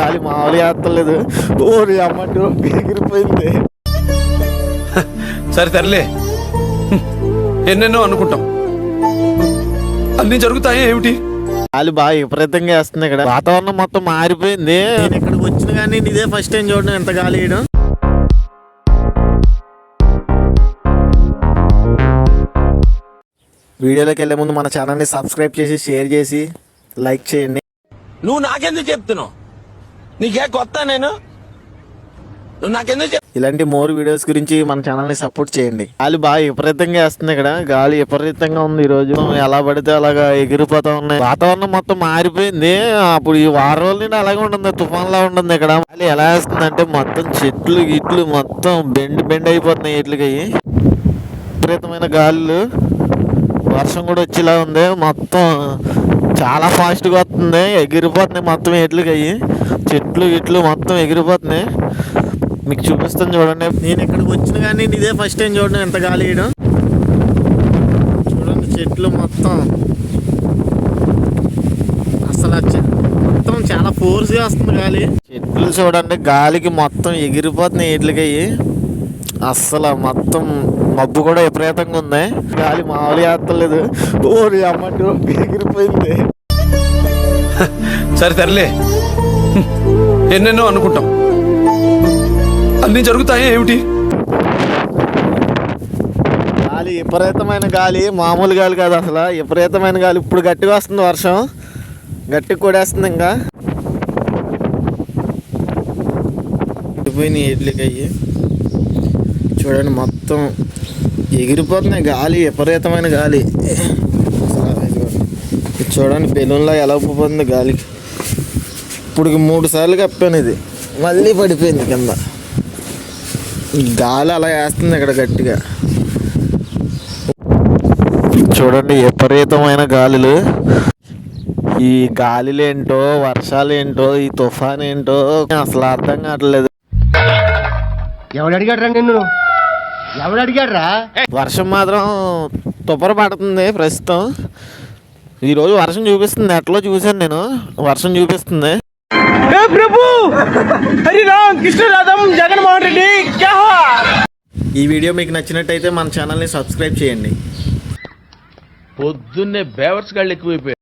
గాలి మామూలుగా వేస్తలేదు ఓరి అమ్మటు ఎగిరిపోయింది సరే తరలే. ఎన్నెన్నో అనుకుంటాం. అన్ని జరుగుతాయి ఏమిటి? గాలి బాగా విపరీతంగా వేస్తుంది ఇక్కడ. వాతావరణం మొత్తం మారిపోయింది. నేను ఇక్కడికి వచ్చిన కానీ ఇదే ఫస్ట్ టైం చూడడం ఎంత గాలి వేయడం. వీడియోలోకి వెళ్ళే ముందు మన ఛానల్ని సబ్స్క్రైబ్ చేసి షేర్ చేసి లైక్ చేయండి. నువ్వు నాకెందుకు చెప్తున్నావు? నీకే కొత్త నేను. నాకెందుకు ఇలాంటి మోర్ వీడియోస్ గురించి మన ఛానల్ని సపోర్ట్ చేయండి. గాలి బాగా విపరీతంగా వేస్తుంది ఇక్కడ. గాలి విపరీతంగా ఉంది ఈ రోజు ఎలా పడితే అలాగా ఎగిరిపోతా ఉన్నాయి. వాతావరణం మొత్తం మారిపోయింది. అప్పుడు ఈ వారం రోజుల నుండి అలాగే ఉంటుంది. తుఫాన్ లా ఉంటుంది ఇక్కడ. గాలి ఎలా వేస్తుంది అంటే మొత్తం చెట్లు గిట్లు మొత్తం బెండ్ బెండ్ అయిపోతున్నాయి ఇట్లకి విపరీతమైన గాలులు. వర్షం కూడా వచ్చేలా ఉంది. మొత్తం చాలా ఫాస్ట్గా వస్తుంది. ఎగిరిపోతున్నాయి మొత్తం ఎట్లకి చెట్లు ఇట్లు మొత్తం ఎగిరిపోతున్నాయి. మీకు చూపిస్తాను చూడండి. నేను ఇక్కడికి వచ్చిన కానీ ఇదే ఫస్ట్ టైం చూడడం ఎంత గాలి వేయడం. చూడండి చెట్లు మొత్తం. అసలు మొత్తం చాలా ఫోర్స్గా వస్తుంది గాలి. చెట్లు చూడండి గాలికి మొత్తం ఎగిరిపోతున్నాయి వీటికి. అయ్యి అస్సలు మొత్తం మబ్బు కూడా విపరీతంగా ఉంది. గాలి మామూలుగా వేస్తలేదు. ఓరి అమ్మటు ఎగిరిపోయింది. సరే తరలే హ్మ్. ఎన్నెన్నో అనుకుంటాం. అన్నీ జరుగుతాయి ఏమిటి? గాలి విపరీతమైన గాలి మామూలు గాలి కాదు అసలు. విపరీతమైన గాలి. ఇప్పుడు గట్టిగా వస్తుంది వర్షం. గట్టి కూడేస్తుంది ఇంకా. పోయినాయి ఇడ్లీకి అయ్యి. చూడండి మొత్తం ఎగిరిపోతున్నాయి గాలి విపరీతమైన గాలి. చూడండి బెలూన్లా ఎలా ఉప్పుపోతుంది గాలికి. ఇప్పుడు మూడు సార్లు కప్పాను ఇది. మళ్ళీ పడిపోయింది కింద. ఈ గాలి అలా వేస్తుంది ఇక్కడ గట్టిగా. చూడండి విపరీతమైన గాలులు. ఈ గాలిలేంటో వర్షాలేంటో ఈ తుఫాన్ ఏంటో అసలు అర్థం కావట్లేదు. ఎవడు అడిగాడు రా నిన్ను? ఎవడు అడిగాడు రా వర్షం మాత్రం తుప్పర పడుతుంది ప్రస్తుతం. ఈరోజు వర్షం చూపిస్తుంది నెట్లో చూశాను నేను. వర్షం చూపిస్తుంది. ఈ వీడియో మీకు నచ్చినట్టయితే మన ఛానల్ని సబ్స్క్రైబ్ చేయండి. పొద్దున్నే బేవర్స్ గాళ్ళు ఎక్కువైపోయారు